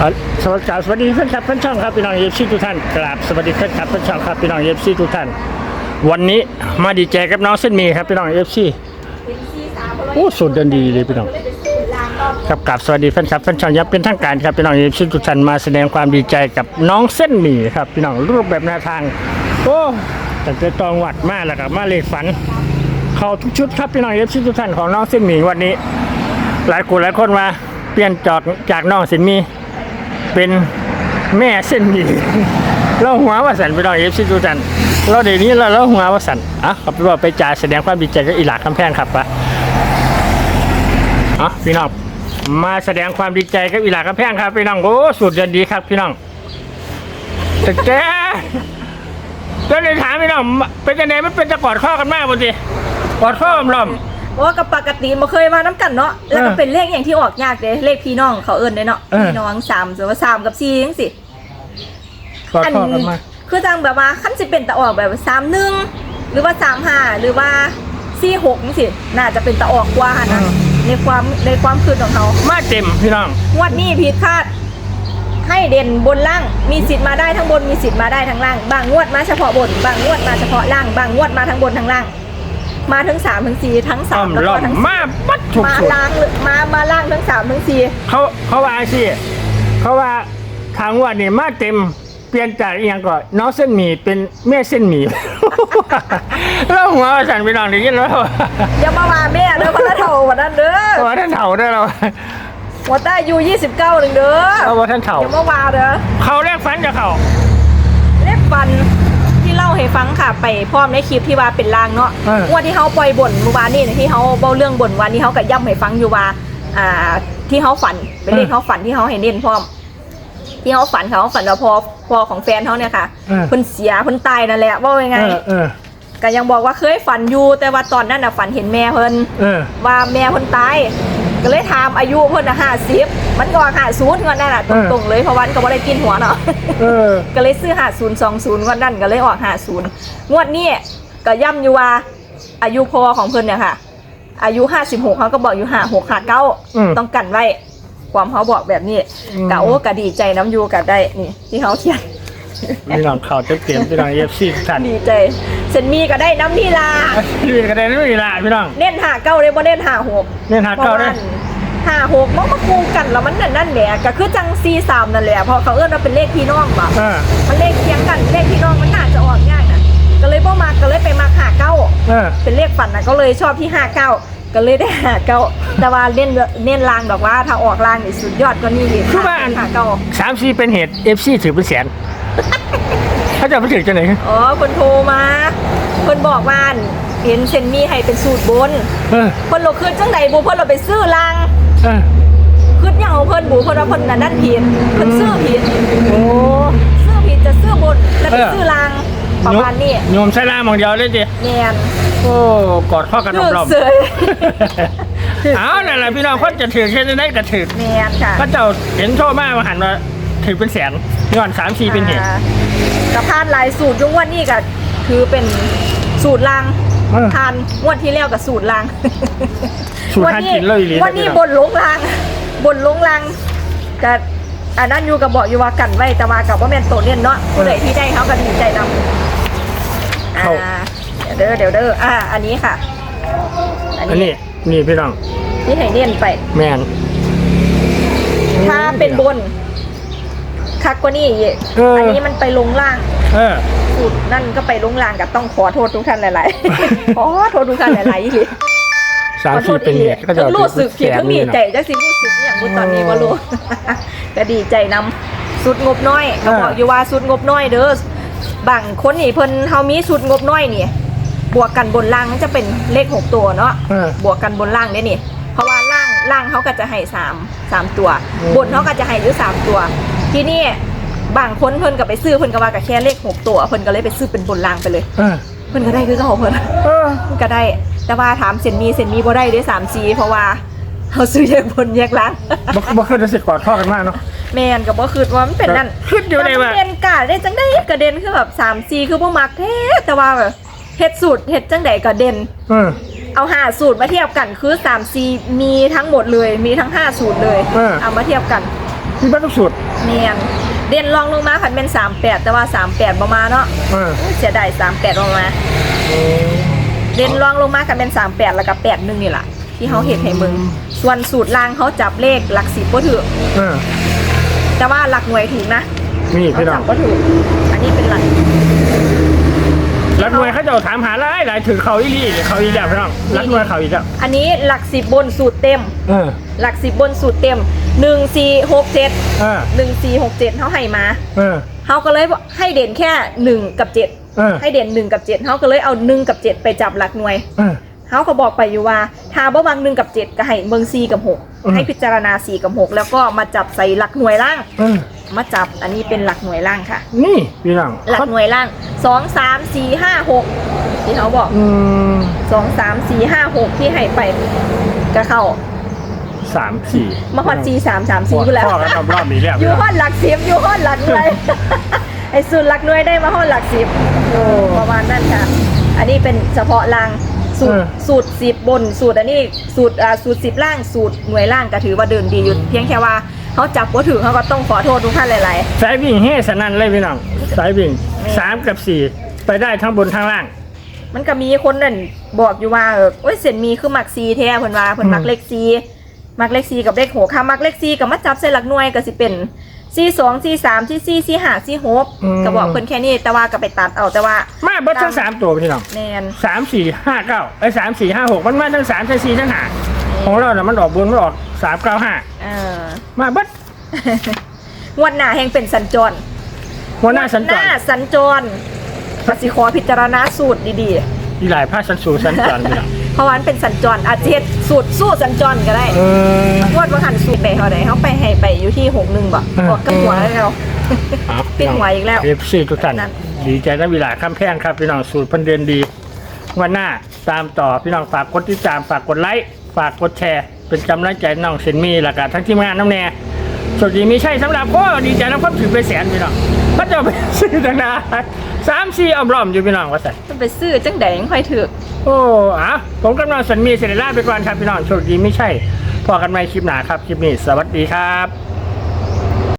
สวัสดีครับสวัสดีแฟนคลับแฟนช่องครับพี่น้องเอฟซีทุกท่านกราบสวัสดีแฟนคลับแฟนช่องครับพี่น้องเอฟซีทุกท่าน วันนี้มาดีใจกับน้องเส้นหมีครับพี่น้องเอฟซีโอ้สุดเดินดีเลยพี่น้องครับกราบสวัสดีแฟนคลับแฟนช่องยับเป็นทางการครับพี่น้องเอฟซีทุกท่านมาแสดงความดีใจกับน้องเส้นหมีครับพี่น้องรูปแบบแนวทางโอ้แต่จะตองหวัดมากแล้วครับมาเลขฝันเขาทุกชุดครับพี่น้องเอฟซีทุกท่านของน้องเส้นหมีวันนี้ หลายคนหลายคนมาเปลี่ยนจากจากน้องเส้นหมี เป็นแม่เส้นหมี่เราหัวว่าสันไปลองเอฟซีดูสันเราเดี๋ยวนี้เราเราหัวว่าสันอะขับไปว่าไปจ่ายแสดงความดีใจกับอีหลาคำแพงครับปะอะพี่น้องมาแสดงความดีใจกับอีหลาคำแพงครับพี่น้องโอ้สุดยอดดีครับพี่น้องแต่แกก็เลยถามพี่น้องเป็นยังไงมันเป็นจะกอดข้อกันมากบางทีกอดข้อมลอม เพราะว่ากับปกติมาเคยมาน้ำกันเนาะแล้วก็เออเป็นเลขอย่างที่ออกยากเลยเลขพี่น้องเขาเอิญเลยเนาะเออ พี่น้องสามสมมติว่าสามกับสี่ยังสิกอดข้อกันมากคือจังแบบว่าขั้นสิเป็นตะออกแบบสามหนึ่งหรือว่าสามห้าหรือว่าสี่หกนี่สิน่าจะเป็นตะออกกว่านะในความในความคืนของเขามาเต็มพี่น้อง งวดนี้ผิดคาด ให้เด่นบนล่างมีสิทธิ์มาได้ทั้งบนมีสิทธิ์มาได้ทั้งล่าง บางงวดมาเฉพาะบน บางงวดมาเฉพาะล่าง บางงวดมาทั้งบนทั้งล่าง มาทั้งสามทั้งสี่ทั้งสาอ้อมมแล้วล้อก็มทั้งมาปัดถูกมาสุดล่างหรือมามาล่างทั้งสามทั้งสี่เขาเขาว่าสิเขาว่าทางว่านี่มาเต็มเปลี่ยนจากอหย่างก่อนน้องเส้นหมี่เป็นแม่เส้นหมี่แล้วหัวสั่นไปนอนได้ยินแล้วอย่ามาว่าแม่เด้อพระเถ่าวันนั้นเด้อว่าท่านเถ่าได้แล้วหัวใต้อายูยี่สิบเก้าหนึ่งเด้อเขาว่าท่านเถ่าอย่ามาว่าเด้อเขาเรียกฟันจะเขาเลขฟัน ที่เล่าให้ฟังค่ะ ไปพร้อมในคลิปที่ว่าเป็นลางเนาะเอองว่าที่เขาปล่อยบ่นเมื่อวานนี่นะที่เขาเบาเรื่องบ่นวันที่เขากับย่ำให้ฟังอยู่ว่า อ่า ที่เขาฝันเป็นเลขเขาฝันที่เขาให้เน้นพร้อม ที่เขาฝันเขาฝันว่าพอพอของแฟนเขาเนี่ยค่ะเออเพิ่นเสียเพิ่นตายนั่นแหละว่ายังไงเออเออก็ยังบอกว่าเคยฝันอยู่แต่ว่าตอนนั้นน่ะฝันเห็นแม่เพิ่นเออ ว่าแม่เพิ่นตาย ก็เลยถามอายุเพิ่นน่ะห้าสิบมันก็ห้าศูนย์กันนั่นแหละตรงๆเลยเพราะวันก็บ่ได้กินหัวเนาะเออ ก็เลยซื้อห้าศูนย์สองศูนย์วันนั้นก็เลยออกห้าศูนย์งวดนี้ก็ย่ำอยู่ว่าอายุพอของเพิ่นเนี่ยค่ะ อายุห้าสิบหกเขาก็บอกอยู่ห้าหกห้าเก้าอืมต้องกันไว้ความเขาบอกแบบนี้อืม กะโอ้กะดีใจน้ำอยูกะได้นี่ที่เขาเขียน พี่น้องเขาเต็มๆพี่น้องเอฟซีท่านดีใจเซนมีก็ได้น้ำนี่ลาพี่กันได้ไม่มีละพี่น้องเน้นหาเก้าเลยบ่เน้นหาหกเนี่ยหาเก้าได้หาหกมันมาคูกันแล้วมันนั่นนั่นแหละก็คือจังซีสามนั่นแหละเพราะเขาเอื้อนว่าเป็นเลขพี่น้องบ่เออมันเลขเคียงกันเลขพี่น้องมันน่าจะออกง่ายนะก็เลยบ่มาก็เลยไปมาหาเก้าเออเป็นเลขฝันนะก็เลยชอบที่ห้าเก้าก็เลยได้หาเก้าแต่ว่าเน้นเน้นลางดอกว่าถ้าออกลางนี่สุดยอดก็นี่เลยคือว่าอันหาเก้าสามสี่เป็นเหตุเอฟซีถือเป็นแสน เขาจะไปถือจะไหนอ๋อคนโทรมาคนบอกว่าเห็นเซนมีให้เป็นสูตรบนเออคนเราคืนจังไหนบูเพิ่นเราไปซื้อลางเออคืนอย่างของเพิ่นบูเพิ่นว่าเพิ่นนั่นนั่นผิดเพิ่นซื้อผิดโอ้ซื้อผิดจะซื้อบนแล้วไปเออซื้อลางประมาณนี้โยมใช้ล่ามองเดียวเลยดิแมนโอ้กอดข้อกันคือรอบเสยๆเอานั่นแหละพี่น้องคนจะถือแค่ได้ก็ถือแมนค่ะก็เจ้าเห็นโชว์มากมาหันมา ถือเป็นแสนย้อนสามสี่เป็นเหตุอ่ากระพานหลายสูตรยุงวันนี้ก็คือเป็นสูตรลางเออ ทานงวดที่แล้วกับสูตรลางสูตรทานกินเลยอีหลีวันนี้บนลงลางบนลงลางก็อันนั้นอยู่กับบอกอยู่ว่ากันไว้แต่ว่ากับว่าแม่นโตเล่นเนาะผู้ใดที่ได้เขาก็ดีใจนำอ่าเดี๋ยวเด้อเดี๋ยวเด้ออ่า อันนี้ค่ะ อันอันนี้นี้นี่พี่น้อง ที่ให้เล่นไป แมนถ้าเป็นบน คักกว่านี้อีกเอออั อันนี้มันไปลงล่างเออสูตรนั่นก็ไปลงล่างกับต้องขอโทษทุกท่านหลายๆ ขอโทษทุกท่านหลายๆอีหลีสามขอโทสี่ษเป็นอีหลีเหตุก็จะทั้งรู้สึกผิดทั้งดีใจนะจักสิรู้สึกอหย่างบุตอนนี้ว่ารู้ ก็ดีใจนำสุดงบน้อยก็บอกเอออยู่ว่าสุดงบน้อยเด้อบางคนนี่เพิ่นเฮามีสุดงบน้อยนี่บวกกันบนล่างมันจะเป็นเลขหกตัวเนาะ เออบวกกันบนล่างเนี่ยนี่ เพราะว่า ล่างล่างเขาก็จะให้สามสามตัวอืมบนเขาก็จะให้อยู่สามตัว ทีนี่บางคนเพิ่นก็ไปซื้อเพิ่นก็ว่ากับแค่เลขหกตัวเพิ่นก็เลยไปซื้อเป็นบนล่างไปเลย เออเพิ่นก็ได้คือเขาเพิ่นเออเพิ่นก็ได้ แต่ว่าถามเซนมีเซนมีบ่ได้เด้สามซีเพราะว่าเขาซื้อแยกบนแยกล่าง บ่บ่เคยจะสิกอดข้อกันมากเนาะ แมนก็บ่คิดว่ามันเป็นนั่นคิดอยู่เลยว่าแต่มันเด่นกาได้จังได้กระเด็นคือแบบสามซีคือบ่มักแท้แต่ว่าแบบเฮ็ดสูตรเฮ็ดจังไดก็เด่น เออ เอาห้าสูตรมาเทียบกันคือ3 C มีทั้งหมดเลย มีทั้ง5สูตรเลยเออ เอามาเทียบกันมีบัตรทุกสูตร เนียนเด่นรองลงมาคันเป็น38แต่ว่า38บ่มาเนาะเออ เสียดาย38ลงมาเด่นรองลงมาคันเป็น38แล้วก็81นี่ล่ะที่เขาเห็นให้มึง ส่วนสูตรล่างเขาจับเลขหลักสิบก็ถือเออแต่ว่าหลักหน่วยถูกนะ นี่เขาพี่น้อจังบก็ถูกอันนี้เป็นหลัก รักหน่วยเขาจะเอาถามหาหลายหลายถือเขาอีหลีเขาอีแล้วพี่น้องรักหน่วยเขาอีแล้วอันนี้หลักสิบบนสูตรเต็ม เออ หลักสิบบนสูตรเต็มหนึ่งสี่หกเจ็ดเออ หนึ่งสี่หกเจ็ดเขาให้มาเออ เขาก็เลยให้เด่นแค่หนึ่งกับเจ็ดเออ ให้เด่นหนึ่งกับเจ็ดเขาก็เลยเอาหนึ่งกับเจ็ดไปจับหลักหน่วย เออ เขาก็บอกไปอยู่ว่าถ้าบ่วางหนึ่งกับเจ็ดก็ให้เมืองสี่กับหกอืม ให้พิจารณาสี่กับหกแล้วก็มาจับใส่หลักหน่วยล่าง เออ มาจับ อันนี้เป็นหลักหน่วยล่างค่ะ นี่พี่น้องหลักหน่วยล่างสองสามสี่ห้าหกที่เขาบอกอืมสองสามสี่ห้าหกที่ให้ไปก็เข้าสามสี่มาฮอดสี่สามสามสี่กูแล้วพ่อกันรอบรอบๆอีกแล้วอยู่ฮอดหลักสิบอยู่ฮอดหลักหน่วยไอ้สูตรหลักหน่วยได้มาฮอดหลักสิบโอ้ประมาณนั้นค่ะ อันนี้เป็นเฉพาะล่างสูตรเออสูตรสิบบนสูตรอันนี้สูตรอ่าสูตรสิบล่างสูตรหน่วยล่างก็ถือว่าเดินดีอยู่เพียงแค่ว่า เขาจับว่าถือเขาก็ต้องขอโทษทุกท่านหลายสายวิ่งเฮสนั่นเลยพี่น้องสายวิ่งนี่สามกับสี่ไปได้ทั้งบนทั้งล่าง ๆ มันก็มีคนนั่นบอกอยู่ว่าเออโอ้ยเส้นมีคือมักซีแท้เพิ่นว่าเพิ่นมักอืมเลขซีมักเลขซีกับเลขหกค่ะมักเลขซีกับมาจับใส่หลักหน่วยก็สิเป็นซีสองซีสามซีซีซีห้าซีหกก็บอกเพิ่นแค่นี้แต่ว่าก็ไปตัดเอาแต่ว่ามาเบิดทั้งสามตัวพี่น้องแนนสามสี่ห้าเก้าไอ้สามสี่ห้าหกมันมาทั้งสามทั้งสี่ทั้งห้า ของเราน่ะมันออกบนมันออกสามเก้าห้าเออมาเบิดงวดหน้าแห่งเป็นสัญจรหัวหน้าสัญจหรน้าสัญจรกสิขอพิจารณาสูตรดีอีหลายภาคสันสูสัญจรพี่น้องๆเพราะว่ามันเป็นสัญจรอาจจะเฮ็ดสูตรสู้สัญจรก็ได้เออ งวดว่าหันสูตรใดเท่าใดเขาไปให้ไปอยู่ที่หกหนึ่งบ่เออบอกกับหัวแล้วเอาปิดหัวอีกแล้วเอฟซีทุกท่านนั่น ดีใจนะวิลาคำแพงครับพี่น้องสูตรเพันเดือนดี วันหน้าตามต่อพี่น้องฝากกดติดตามฝากกดไลค์ ฝากกดแชร์ เป็นกำลังใจน้องเซนมีหลักการทั้งทีมงานน้ำแน่สวัสดีมีใช่สำหรับก็ดีใจนะเพิ่มถือไปแสนพี่น้องพระเจ้าไปซื้อตั้งนานสามสี่อ้อมรอมอยู่พี่น้องว่าสันมันไปซื้อจังใดยังค่อยถือโอ้อะผมกับน้องเซนมีเสร็จแล้วไปก่อนครับพี่น้องโชคดีไม่ใช่พอกันใหม่คลิปหนาครับ คลิปนี้ สวัสดีครับ